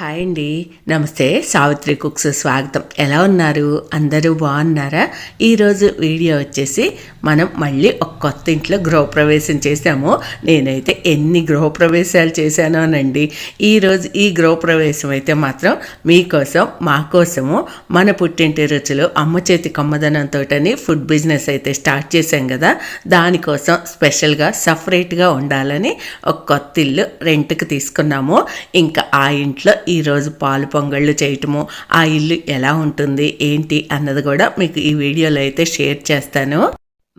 Hi అండి. నమస్తే Savitri cooks స్వాగతం. ఎలా ఉన్నారు? అందరూ బాగున్నారా? ఈరోజు వీడియో వచ్చేసి మనం మళ్ళీ ఒక కొత్త ఇంట్లో గృహప్రవేశం చేసాము నేనైతే ఎన్ని గృహప్రవేశాలు చేశానోనండి. ఈరోజు ఈ గృహప్రవేశం అయితే మాత్రం మీకోసం మా కోసము మన పుట్టింటి రుచులు అమ్మ చేతి కమ్మదనంతో ఫుడ్ బిజినెస్ అయితే స్టార్ట్ చేశాం కదా. దానికోసం స్పెషల్గా సపరేట్గా ఉండాలని ఒక కొత్త ఇల్లు రెంట్కి తీసుకున్నాము. ఇంకా ఆ ఇంట్లో ఈరోజు పాలు పొంగళ్ళు చేయటము ఆ ఇల్లు ఎలా ఉంటుంది ఏంటి అన్నది కూడా మీకు ఈ వీడియోలో అయితే షేర్ చేస్తాను.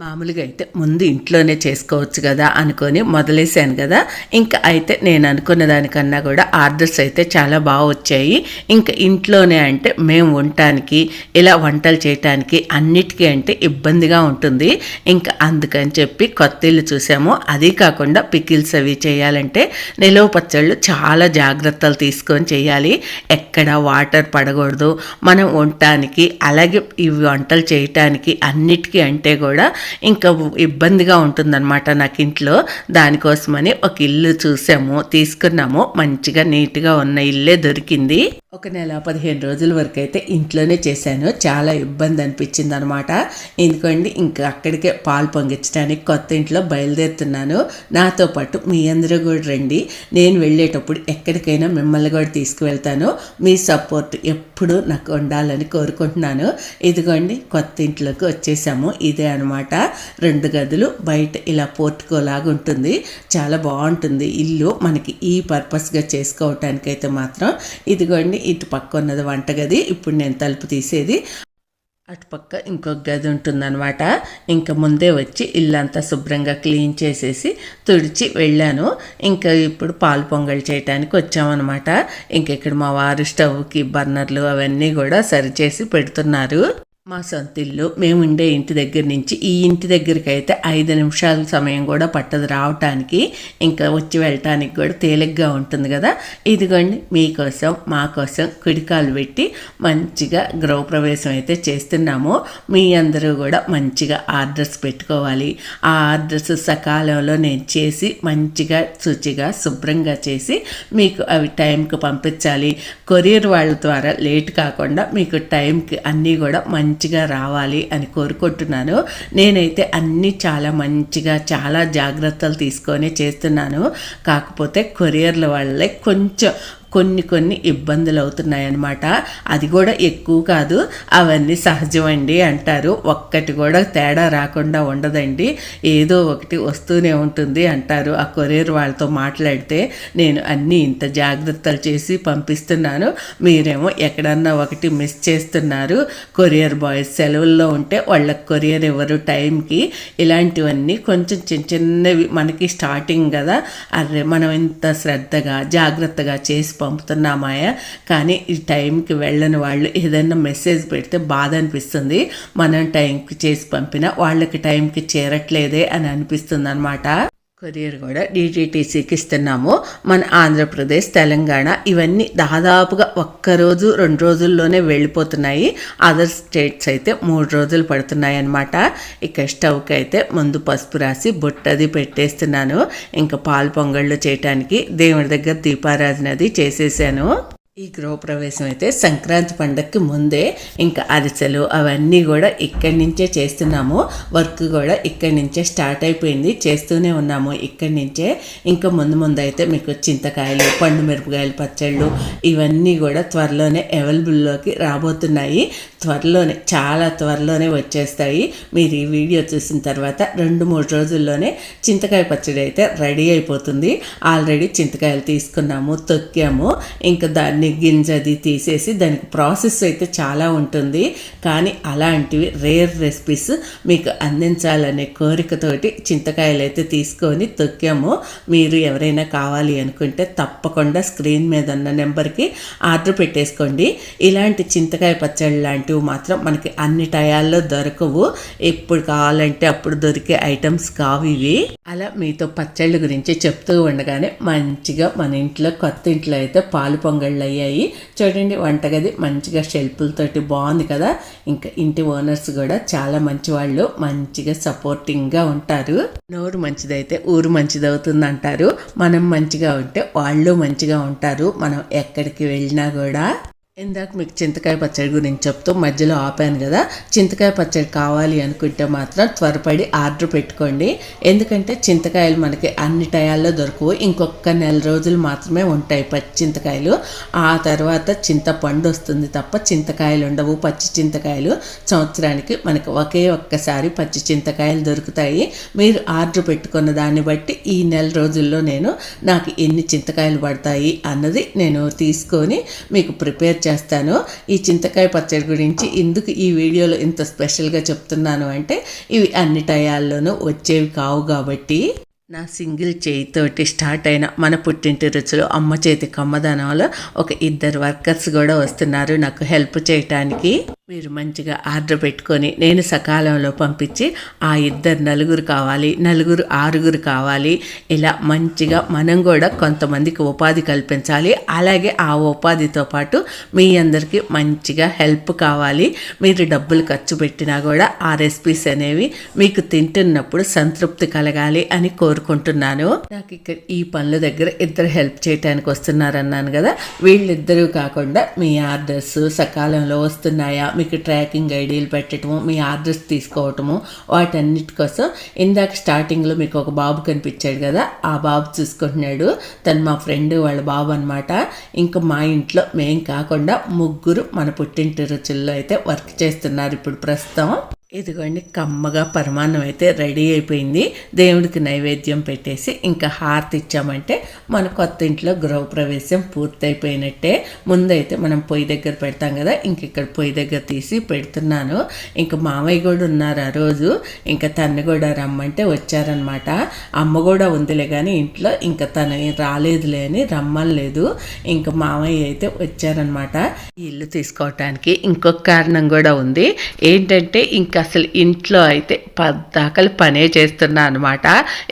మామూలుగా అయితే ముందు ఇంట్లోనే చేసుకోవచ్చు కదా అనుకొని మొదలేశాను కదా. ఇంకా అయితే నేను అనుకున్న దానికన్నా కూడా ఆర్డర్స్ అయితే చాలా బాగా వచ్చాయి. ఇంకా ఇంట్లోనే అంటే మేము ఉండటానికి ఇలా వంటలు చేయటానికి అన్నిటికీ అంటే ఇబ్బందిగా ఉంటుంది. ఇంకా అందుకని చెప్పి కొత్త ఇల్లు చూసాము. అది కాకుండా పికిల్స్ అవి చేయాలంటే నిలవ పచ్చళ్ళు చాలా జాగ్రత్తలు తీసుకొని చేయాలి. ఎక్కడ వాటర్ పడకూడదు. మనం ఉండటానికి అలాగే ఇవి వంటలు చేయటానికి అన్నిటికీ అంటే కూడా ఇంకా ఇబ్బందిగా ఉంటుందన్నమాట నాకు ఇంట్లో. దానికోసమని ఒక ఇల్లు చూసాము తీసుకున్నాము. మంచిగా నీట్గా ఉన్న ఇల్లే దొరికింది. ఒక నెల పదిహేను రోజుల వరకు అయితే ఇంట్లోనే చేశాను. చాలా ఇబ్బంది అనిపించింది అనమాట ఎందుకంటే ఇంకా అక్కడికే పాలు పొంగించడానికి కొత్త ఇంట్లో బయలుదేరుతున్నాను. నాతో పాటు మీ అందరూ కూడా రండి. నేను వెళ్ళేటప్పుడు ఎక్కడికైనా మిమ్మల్ని కూడా తీసుకువెళ్తాను. మీ సపోర్ట్ ఎప్పుడు నాకు ఉండాలని కోరుకుంటున్నాను. ఇదిగోండి కొత్త ఇంట్లోకి వచ్చేసాము. ఇదే అనమాట రెండు గదులు బయట ఇలా పోర్టుకోలాగా ఉంటుంది. చాలా బాగుంటుంది. ఇల్లు మనకి ఈ పర్పస్గా చేసుకోవటానికైతే మాత్రం. ఇదిగోండి ఇటు పక్క ఉన్నది వంటగది. ఇప్పుడు నేను తలుపు తీసేది. అటుపక్క ఇంకొక గది ఉంటుందన్నమాట. ఇంకా ముందే వచ్చి ఇల్లంతా శుభ్రంగా క్లీన్ చేసేసి తుడిచి వెళ్ళాను. ఇంకా ఇప్పుడు పాలు పొంగల్ చేయటానికి వచ్చామన్నమాట. ఇంక ఇక్కడ మా వారు స్టవ్కి బర్నర్లు అవన్నీ కూడా సరిచేసి పెడుతున్నారు. మా సొంతిల్లు మేము ఉండే ఇంటి దగ్గర నుంచి ఈ ఇంటి దగ్గరికి అయితే ఐదు నిమిషాల సమయం కూడా పట్టదు రావటానికి. ఇంకా వచ్చి వెళ్ళటానికి కూడా తేలిగ్గా ఉంటుంది కదా. ఇదిగోండి మీకోసం మా కోసం కుడికాలు పెట్టి మంచిగా గృహప్రవేశం అయితే చేస్తున్నాము. మీ అందరూ కూడా మంచిగా ఆర్డర్స్ పెట్టుకోవాలి. ఆ ఆర్డర్స్ సకాలంలో నేను చేసి మంచిగా శుచిగా శుభ్రంగా చేసి మీకు అవి టైంకి పంపించాలి. కొరియర్ వాళ్ళ ద్వారా లేట్ కాకుండా మీకు టైంకి అన్నీ కూడా మంచి మంచిగా రావాలి అని కోరుకుంటున్నాను. నేనైతే అన్నీ చాలా మంచిగా చాలా జాగ్రత్తలు తీసుకొని చేస్తున్నాను. కాకపోతే కొరియర్ల వల్లే కొంచెం కొన్ని కొన్ని ఇబ్బందులు అవుతున్నాయన్నమాట. అది కూడా ఎక్కువ కాదు. అవన్నీ సహజమండి అంటారు. ఒక్కటి కూడా తేడా రాకుండా ఉండదండి. ఏదో ఒకటి వస్తూనే ఉంటుంది అంటారు. ఆ కొరియర్ వాళ్ళతో మాట్లాడితే నేను అన్నీ ఇంత జాగ్రత్తలు చేసి పంపిస్తున్నాను. మీరేమో ఎక్కడన్నా ఒకటి మిస్ చేస్తున్నారు. కొరియర్ బాయ్స్ సెలవుల్లో ఉంటే వాళ్ళకి కొరియర్ ఇవ్వరు టైంకి. ఇలాంటివన్నీ కొంచెం చిన్న చిన్నవి మనకి స్టార్టింగ్ కదా. అరే మనం ఇంత శ్రద్ధగా జాగ్రత్తగా చేసి పంపుతున్నామాయా. కానీ ఈ టైంకి వెళ్ళని వాళ్ళు ఏదైనా మెసేజ్ పెడితే బాధ అనిపిస్తుంది. మనం టైంకి చేసి పంపినా వాళ్ళకి టైంకి చేరట్లేదే అని అనిపిస్తుంది అనమాట కొరియర్ కూడా డీటీటీసీకి ఇస్తున్నాము. మన ఆంధ్రప్రదేశ్ తెలంగాణ ఇవన్నీ దాదాపుగా ఒక్కరోజు రెండు రోజుల్లోనే వెళ్ళిపోతున్నాయి. అదర్ స్టేట్స్ అయితే మూడు రోజులు పడుతున్నాయి అన్నమాట ఇక స్టవ్కి అయితే ముందు పసుపు రాసి బుట్టది పెట్టేస్తున్నాను. ఇంకా పాలు పొంగళ్ళు చేయటానికి దేవుడి దగ్గర దీపారాధన అది చేసేసాను. ఈ గృహప్రవేశం అయితే సంక్రాంతి పండగకి ముందే ఇంకా అరిసెలు అవన్నీ కూడా ఇక్కడి నుంచే చేస్తున్నాము. వర్క్ కూడా ఇక్కడి నుంచే స్టార్ట్ అయిపోయింది. చేస్తూనే ఉన్నాము ఇక్కడి నుంచే. ఇంకా ముందు ముందు అయితే మీకు చింతకాయలు పండు మిరపకాయలు పచ్చళ్ళు ఇవన్నీ కూడా త్వరలోనే అవైలబుల్లోకి రాబోతున్నాయి. త్వరలోనే చాలా త్వరలోనే వచ్చేస్తాయి. మీరు ఈ వీడియో చూసిన తర్వాత రెండు మూడు రోజుల్లోనే చింతకాయ పచ్చడి అయితే రెడీ అయిపోతుంది. ఆల్రెడీ చింతకాయలు తీసుకున్నాము తొక్కాము. ఇంకా దాన్ని గింజది తీసేసి దానికి ప్రాసెస్ అయితే చాలా ఉంటుంది. కానీ అలాంటివి రేర్ రెసిపీస్ మీకు అందించాలనే కోరికతోటి చింతకాయలు అయితే తీసుకొని తొక్కాము. మీరు ఎవరైనా కావాలి అనుకుంటే తప్పకుండా స్క్రీన్ మీద ఉన్న నెంబర్కి ఆర్డర్ పెట్టేసుకోండి. ఇలాంటి చింతకాయ పచ్చళ్ళు లాంటివి మాత్రం మనకి అన్ని టయాల్లో దొరకవు. ఎప్పుడు కావాలంటే అప్పుడు దొరికే ఐటమ్స్ కావు ఇవి. అలా మీతో పచ్చళ్ళ గురించి చెప్తూ ఉండగానే మంచిగా మన ఇంట్లో కొత్త ఇంట్లో అయితే పాలు పొంగళ్ళు అయ్యాయి. చూడండి వంటగది మంచిగా షెల్పులతోటి బాగుంది కదా. ఇంకా ఇంటి ఓనర్స్ కూడా చాలా మంచి వాళ్ళు మంచిగా సపోర్టింగ్గా ఉంటారు. నోరు మంచిదైతే ఊరు మంచిదవుతుంది అంటారు మనం మంచిగా ఉంటే వాళ్ళు మంచిగా ఉంటారు. మనం ఎక్కడికి వెళ్ళినా కూడా. ఇందాక మీకు చింతకాయ పచ్చడి గురించి చెప్తూ మధ్యలో ఆపాను కదా చింతకాయ పచ్చడి కావాలి అనుకుంటే మాత్రం త్వరపడి ఆర్డర్ పెట్టుకోండి. ఎందుకంటే చింతకాయలు మనకి అన్ని టయాల్లో దొరకవు. ఇంకొక నెల రోజులు మాత్రమే ఉంటాయి పచ్చి చింతకాయలు. ఆ తర్వాత చింతపండు వస్తుంది తప్ప చింతకాయలు ఉండవు. పచ్చి చింతకాయలు సంవత్సరానికి మనకి ఒకే ఒక్కసారి పచ్చి చింతకాయలు దొరుకుతాయి. మీరు ఆర్డర్ పెట్టుకున్న దాన్ని బట్టి ఈ నెల రోజుల్లో నేను నాకు ఎన్ని చింతకాయలు పడతాయి అన్నది నేను తీసుకొని మీకు ప్రిపేర్ చేస్తాను. ఈ చింతకాయ పచ్చడి గురించి ఎందుకు ఈ వీడియోలో ఇంత స్పెషల్గా చెప్తున్నాను అంటే ఇవి అన్ని టయాల్లోనూ వచ్చేవి కావు కాబట్టి నా సింగిల్ చేయితోటి స్టార్ట్ అయిన మన పుట్టింటి రుచులు అమ్మ చేతి కమ్మదనంలో ఒక ఇద్దరు వర్కర్స్ కూడా వస్తున్నారు నాకు హెల్ప్ చేయటానికి. మీరు మంచిగా ఆర్డర్ పెట్టుకొని నేను సకాలంలో పంపించి ఆ ఇద్దరు నలుగురు కావాలి నలుగురు ఆరుగురు కావాలి. ఇలా మంచిగా మనం కూడా కొంతమందికి ఉపాధి కల్పించాలి. అలాగే ఆ ఉపాధితో పాటు మీ అందరికీ మంచిగా హెల్ప్ కావాలి. మీరు డబ్బులు ఖర్చు పెట్టినా కూడా ఆ రెసిపీస్ అనేవి మీకు తింటున్నప్పుడు సంతృప్తి కలగాలి అని కోరుకుంటున్నాను. నాకు ఇక్కడ ఈ పనుల దగ్గర ఇద్దరు హెల్ప్ చేయడానికి వస్తున్నారన్నాను కదా. వీళ్ళిద్దరూ కాకుండా మీ ఆర్డర్స్ సకాలంలో వస్తున్నాయా? మీకు ట్రాకింగ్ ఐడీలు పెట్టడము మీ ఆర్డర్స్ తీసుకోవటము వాటన్నిటి కోసం ఇందాక స్టార్టింగ్లో మీకు ఒక బాబు కనిపించాడు కదా ఆ బాబు చూసుకుంటున్నాడు. తను మా ఫ్రెండ్ వాళ్ళ బాబు అనమాట ఇంకా మా ఇంట్లో మేం కాకుండా ముగ్గురు మన పుట్టింటి రుచుల్లో అయితే వర్క్ చేస్తున్నారు ఇప్పుడు ప్రస్తుతం. ఇదిగోండి కమ్మగా పరమాన్నం అయితే రెడీ అయిపోయింది. దేవుడికి నైవేద్యం పెట్టేసి ఇంకా హారతి ఇచ్చామంటే మన కొత్త ఇంట్లో గృహప్రవేశం పూర్తయిపోయినట్టే. ముందైతే మనం పొయ్యి దగ్గర పెడతాం కదా ఇంక ఇక్కడ పొయ్యి దగ్గర తీసి పెడుతున్నాను. ఇంకా మామయ్య కూడా ఉన్నారు ఆ రోజు ఇంకా తను కూడా రమ్మంటే వచ్చారనమాట అమ్మ కూడా ఉందిలే కానీ ఇంట్లో ఇంకా తను రాలేదులే అని రమ్మలేదు ఇంకా మామయ్య అయితే వచ్చారనమాట ఇల్లు తీసుకోవటానికి ఇంకొక కారణం కూడా ఉంది. ఏంటంటే ఇంకా అసలు ఇంట్లో అయితే పద్దాకలు పనే చేస్తున్నా అనమాట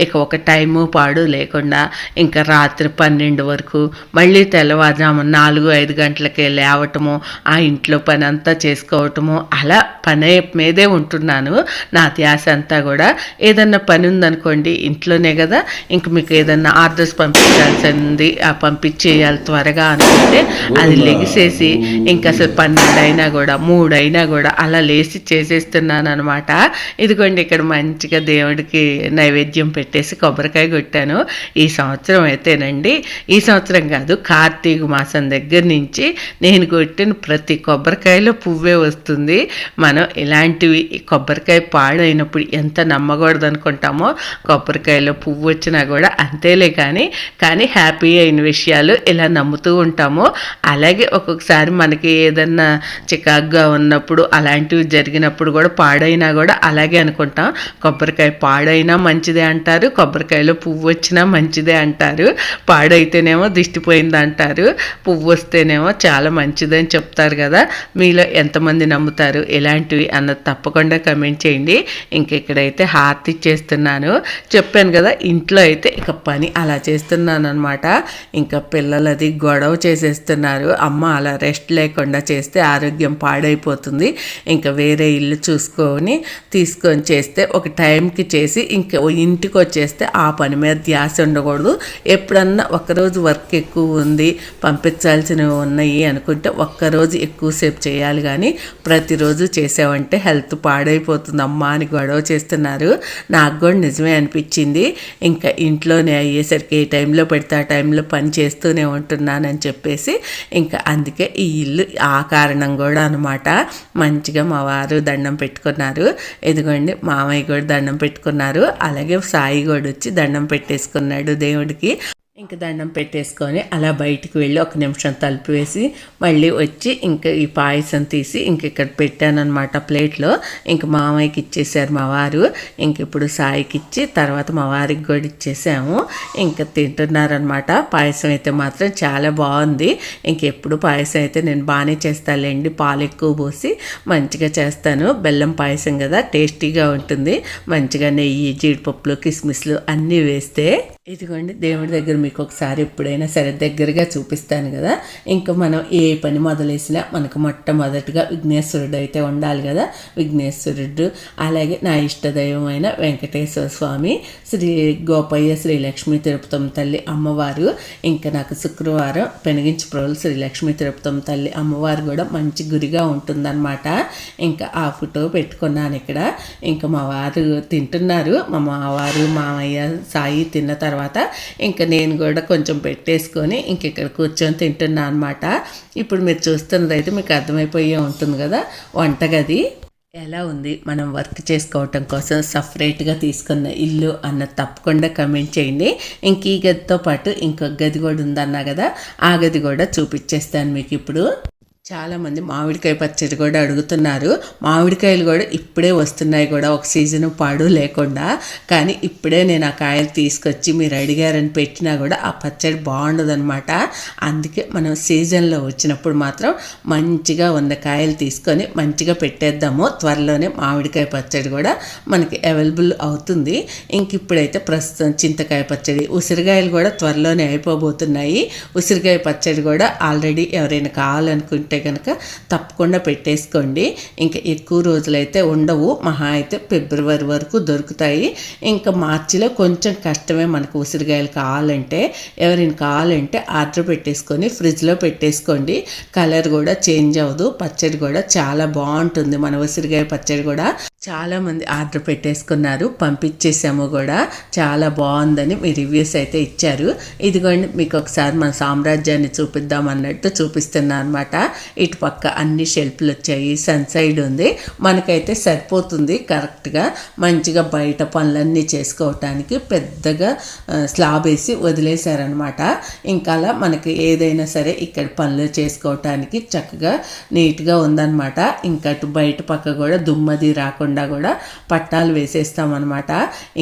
ఇక ఒక టైము పాడు లేకుండా ఇంకా రాత్రి పన్నెండు వరకు మళ్ళీ తెల్లవారుజాము నాలుగు ఐదు గంటలకే లేవటము ఆ ఇంట్లో పని అంతా చేసుకోవటము అలా పనే మీదే ఉంటున్నాను. నా ధ్యాస అంతా కూడా ఏదన్నా పని ఉందనుకోండి ఇంట్లోనే కదా. ఇంక మీకు ఏదన్నా ఆర్డర్స్ పంపించాల్సింది ఆ పంపించేయాలి త్వరగా అనుకుంటే అది లెగిసేసి ఇంకా అసలు పన్నెండు అయినా కూడా మూడు అయినా కూడా అలా లేచి చేసేస్తున్నాను అనమాట ఇదిగోండి ఇక్కడ మంచిగా దేవుడికి నైవేద్యం పెట్టేసి కొబ్బరికాయ కొట్టాను. ఈ సంవత్సరం అయితేనండి. ఈ సంవత్సరం కాదు కార్తీక మాసం దగ్గర నుంచి నేను కొట్టిన ప్రతి కొబ్బరికాయలో పువ్వే వస్తుంది. మనం ఇలాంటివి కొబ్బరికాయ పాడైనప్పుడు ఎంత నమ్మకూడదు అనుకుంటామో కొబ్బరికాయలో పువ్వు వచ్చినా కూడా అంతేలే కానీ కానీ హ్యాపీ అయిన విషయాలు ఇలా నమ్ముతూ ఉంటాము. అలాగే ఒక్కొక్కసారి మనకి ఏదన్నా చికాగ్గా ఉన్నప్పుడు అలాంటివి జరిగినప్పుడు కూడా పాడైనా కూడా అలాగే అనుకుంటాం. కొబ్బరికాయ పాడైనా మంచిదే అంటారు కొబ్బరికాయలో పువ్వు వచ్చినా మంచిదే అంటారు. పాడైతేనేమో దిష్టిపోయింది అంటారు పువ్వు వస్తేనేమో చాలా మంచిదని చెప్తారు కదా. మీలో ఎంతమంది నమ్ముతారు? ఎలాంటివి అన్నది తప్పకుండా కమెంట్ చేయండి. ఇంక ఇక్కడైతే హార్తి చేస్తున్నాను చెప్పాను కదా ఇంట్లో అయితే ఇక పని అలా చేస్తున్నాను అనమాట ఇంకా పిల్లలది గొడవ చేసేస్తున్నారు. అమ్మ అలా రెస్ట్ లేకుండా చేస్తే ఆరోగ్యం పాడైపోతుంది. ఇంకా వేరే ఇల్లు చేసుకొని తీసుకొని చేస్తే ఒక టైంకి చేసి ఇంకా ఇంటికి వచ్చేస్తే ఆ పని మీద ధ్యాస ఉండకూడదు. ఎప్పుడన్నా ఒకరోజు వర్క్ ఎక్కువ ఉంది పంపించాల్సినవి ఉన్నాయి అనుకుంటే ఒక్కరోజు ఎక్కువసేపు చేయాలి కానీ ప్రతిరోజు చేసావంటే హెల్త్ పాడైపోతుంది. అమ్మా అని గొడవ చేస్తున్నారు. నాకు కూడా నిజమే అనిపించింది. ఇంకా ఇంట్లోనే అయ్యేసరికి ఏ టైంలో పెడితే ఆ టైంలో పని చేస్తూనే ఉంటున్నానని చెప్పేసి ఇంకా అందుకే ఈ ఇల్లు ఆ కారణం కూడా అనమాట మంచిగా మా వారు దండం పెట్టుకున్నారు. ఎదుగోండి మామయ్య కూడా దండం పెట్టుకున్నారు. అలాగే సాయి కూడా వచ్చి దండం పెట్టేసుకున్నాడు దేవుడికి. ఇంక దండం పెట్టేసుకొని అలా బయటికి వెళ్ళి ఒక నిమిషం తలుపు వేసి మళ్ళీ వచ్చి ఇంకా ఈ పాయసం తీసి ఇంక ఇక్కడ పెట్టానమాట ప్లేట్లో. ఇంక మామయ్యకి ఇచ్చేసారు మా వారు. ఇంక ఇప్పుడు సాయికి ఇచ్చి తర్వాత మా వారికి కూడా ఇచ్చేసాము. ఇంకా తింటున్నారనమాట పాయసం అయితే మాత్రం చాలా బాగుంది. ఇంకెప్పుడు పాయసం అయితే నేను బాగానే చేస్తానులేండి. పాలు ఎక్కువ పోసి మంచిగా చేస్తాను. బెల్లం పాయసం కదా టేస్టీగా ఉంటుంది. మంచిగా నెయ్యి జీడిపప్పులు కిస్మిస్లు అన్నీ వేస్తే ఇదిగోండి దేవుడి దగ్గర మీకు ఒకసారి ఎప్పుడైనా సరే దగ్గరగా చూపిస్తాను కదా. ఇంకా మనం ఏ పని మొదలేసినా మనకు మొట్టమొదటిగా విఘ్నేశ్వరుడు అయితే ఉండాలి కదా. విఘ్నేశ్వరుడు అలాగే నా ఇష్టదైవమైన వెంకటేశ్వర స్వామి శ్రీ గోపయ్య శ్రీ లక్ష్మీ తిరుపతమ్మ తల్లి అమ్మవారు ఇంకా నాకు శుక్రవారం పెనగించి ప్రోలు శ్రీ లక్ష్మీ తిరుపతమ్మ తల్లి అమ్మవారు కూడా మంచి గురిగా ఉంటుందన్నమాట. ఇంకా ఆ ఫోటో పెట్టుకున్నాను ఇక్కడ. ఇంకా మా వారు తింటున్నారు. మా మావారు మామయ్య సాయి తిన్న తర్వాత తర్వాత ఇంకా నేను కూడా కొంచెం పెట్టేసుకొని ఇంక ఇక్కడ కూర్చొని తింటున్నా అనమాట ఇప్పుడు మీరు చూస్తున్నది అయితే మీకు అర్థమైపోయే ఉంటుంది కదా వంటగది ఎలా ఉంది? మనం వర్క్ చేసుకోవటం కోసం సపరేట్గా తీసుకున్న ఇల్లు అన్న తప్పకుండా కమెంట్ చేయండి. ఇంక ఈ గదితో పాటు ఇంకొక గది కూడా ఉందన్నా కదా ఆ గది కూడా చూపించేస్తాను మీకు ఇప్పుడు. చాలామంది మామిడికాయ పచ్చడి కూడా అడుగుతున్నారు. మామిడికాయలు కూడా ఇప్పుడే వస్తున్నాయి కూడా ఒక సీజన్ పాడు లేకుండా. కానీ ఇప్పుడే నేను ఆ కాయలు తీసుకొచ్చి మీరు అడిగారని పెట్టినా కూడా ఆ పచ్చడి బాగుండదనమాట అందుకే మనం సీజన్లో వచ్చినప్పుడు మాత్రం మంచిగా వంద కాయలు తీసుకొని మంచిగా పెట్టేద్దాము. త్వరలోనే మామిడికాయ పచ్చడి కూడా మనకి అవైలబుల్ అవుతుంది. ఇంక ఇప్పుడైతే ప్రస్తుతం చింతకాయ పచ్చడి ఉసిరికాయలు కూడా త్వరలోనే అయిపోబోతున్నాయి. ఉసిరికాయ పచ్చడి కూడా ఆల్రెడీ ఎవరైనా కావాలనుకుంటే కనుక తప్పకుండా పెట్టేసుకోండి. ఇంకా ఎక్కువ రోజులైతే ఉండవు. మహా అయితే ఫిబ్రవరి వరకు దొరుకుతాయి. ఇంకా మార్చిలో కొంచెం కష్టమే మనకు ఉసిరికాయలు కావాలంటే ఎవరిని కావాలంటే ఆర్డర్ పెట్టేసుకొని ఫ్రిడ్జ్లో పెట్టేసుకోండి. కలర్ కూడా చేంజ్ అవ్వదు. పచ్చడి కూడా చాలా బాగుంటుంది. మన ఉసిరికాయ పచ్చడి కూడా చాలామంది ఆర్డర్ పెట్టేసుకున్నారు. పంపించేసాము కూడా. చాలా బాగుందని మీ రివ్యూస్ అయితే ఇచ్చారు. ఇదిగోండి మీకు ఒకసారి మన సామ్రాజ్యాన్ని చూపిద్దాం అన్నట్టు చూపిస్తున్నా అనమాట ఇటు పక్క అన్ని షెల్ఫ్లు వచ్చాయి సన్ సైడ్ ఉంది. మనకైతే సరిపోతుంది కరెక్ట్గా. మంచిగా బయట పనులన్నీ చేసుకోవటానికి పెద్దగా స్లాబ్ వేసి వదిలేశారనమాట ఇంకా అలా మనకి ఏదైనా సరే ఇక్కడ పనులు చేసుకోవటానికి చక్కగా నీట్గా ఉందన్నమాట. ఇంకా అటు బయట పక్క కూడా దుమ్మది రాకుండా కూడా పట్టాలు వేసేస్తామన్నమాట.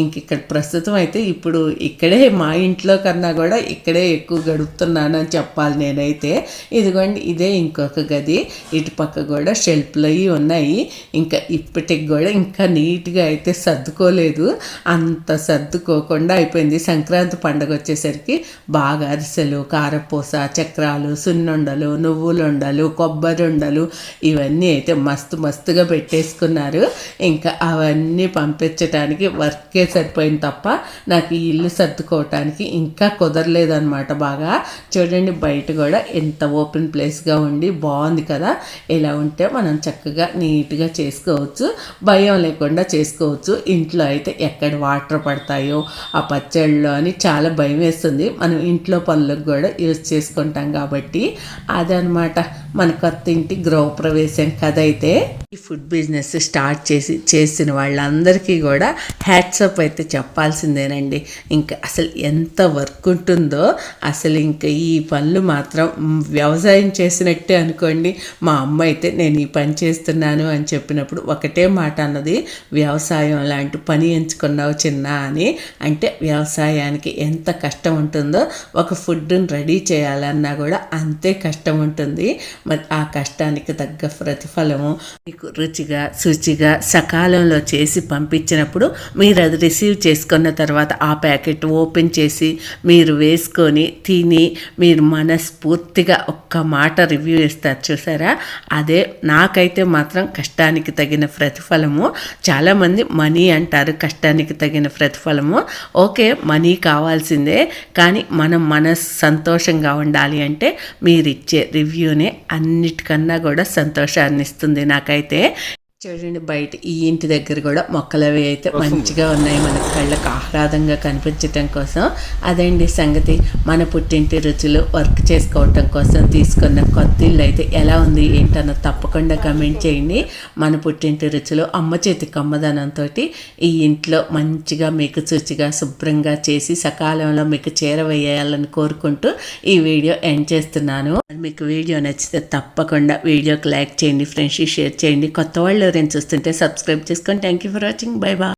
ఇంక ఇక్కడ ప్రస్తుతం అయితే ఇప్పుడు ఇక్కడే మా ఇంట్లో కన్నా కూడా ఇక్కడే ఎక్కువ గడుపుతున్నాను అని చెప్పాలి నేనైతే. ఇదిగోండి ఇదే ఇంకొక గది ఇటు పక్క కూడా షెల్ఫ్లు అవి ఉన్నాయి. ఇంకా ఇప్పటికి కూడా ఇంకా నీట్గా అయితే సర్దుకోలేదు. అంత సర్దుకోకుండా అయిపోయింది. సంక్రాంతి పండుగ వచ్చేసరికి బాగా అరిసెలు కారపూస చక్రాలు సున్నుండలు నువ్వులుండలు కొబ్బరి ఉండలు ఇవన్నీ అయితే మస్తు మస్తుగా పెట్టేసుకున్నారు. ఇంకా అవన్నీ పంపించడానికి వర్కే సరిపోయింది తప్ప నాకు ఈ ఇల్లు సర్దుకోవటానికి ఇంకా కుదరలేదన్నమాట బాగా. చూడండి బయట కూడా ఎంత ఓపెన్ ప్లేస్గా ఉండి బాగుంది కదా? ఇలా ఉంటే మనం చక్కగా నీట్గా చేసుకోవచ్చు. భయం లేకుండా చేసుకోవచ్చు. ఇంట్లో అయితే ఎక్కడ వాటర్ పడతాయో ఆ పచ్చళ్ళు అని చాలా భయం వేస్తుంది. మనం ఇంట్లో పనులకు కూడా యూజ్ చేసుకుంటాం కాబట్టి అదనమాట. మన కొత్త ఇంటి గృహప్రవేశం కథ అయితే ఈ ఫుడ్ బిజినెస్ స్టార్ట్ చేసి చేసిన వాళ్ళందరికీ కూడా హ్యాట్సప్ అయితే చెప్పాల్సిందేనండి. ఇంకా అసలు ఎంత వర్క్ ఉంటుందో అసలు ఇంకా ఈ పనులు మాత్రం వ్యవసాయం చేసినట్టే అనుకోండి. మా అమ్మ అయితే నేను ఈ పని చేస్తున్నాను అని చెప్పినప్పుడు ఒకటే మాట అన్నది వ్యవసాయం లాంటి పని ఎంచుకున్నావు చిన్న అని. అంటే వ్యవసాయానికి ఎంత కష్టం ఉంటుందో ఒక ఫుడ్ని రెడీ చేయాలన్నా కూడా అంతే కష్టం ఉంటుంది. మరి ఆ కష్టానికి తగ్గ ప్రతిఫలము మీకు రుచిగా శుచిగా సకాలంలో చేసి పంపించినప్పుడు మీరు అది రిసీవ్ చేసుకున్న తర్వాత ఆ ప్యాకెట్ ఓపెన్ చేసి మీరు వేసుకొని తిని మీరు మనస్ఫూర్తిగా ఒక్క మాట రివ్యూ ఇస్తారు చూసారా? అదే నాకైతే మాత్రం కష్టానికి తగిన ప్రతిఫలము. చాలామంది మనీ అంటారు కష్టానికి తగిన ప్రతిఫలము. ఓకే మనీ కావాల్సిందే కానీ మనం మనస్ సంతోషంగా ఉండాలి అంటే మీరు ఇచ్చే రివ్యూనే అన్నిటికన్నా కూడా సంతోషాన్ని ఇస్తుంది నాకైతే. చూడండి బయట ఈ ఇంటి దగ్గర కూడా మొక్కలు అవి అయితే మంచిగా ఉన్నాయి. మన కళ్ళకు ఆహ్లాదంగా కనిపించటం కోసం అదండి సంగతి. మన పుట్టింటి రుచులు వర్క్ చేసుకోవటం కోసం తీసుకున్న కొత్త ఇల్లు అయితే ఎలా ఉంది ఏంటన్న తప్పకుండా కమెంట్ చేయండి. మన పుట్టింటి రుచులు అమ్మ చేతి కమ్మదనంతో ఈ ఇంట్లో మంచిగా మీకు శుచిగా శుభ్రంగా చేసి సకాలంలో మీకు చేరవేయాలని కోరుకుంటూ ఈ వీడియో ఎండ్ చేస్తున్నాను. మీకు వీడియో నచ్చితే తప్పకుండా వీడియోకి లైక్ చేయండి ఫ్రెండ్స్కి షేర్ చేయండి. కొత్త వాళ్ళు ఎవరైనా చూస్తుంటే సబ్స్క్రైబ్ చేసుకోండి thank you for watching bye bye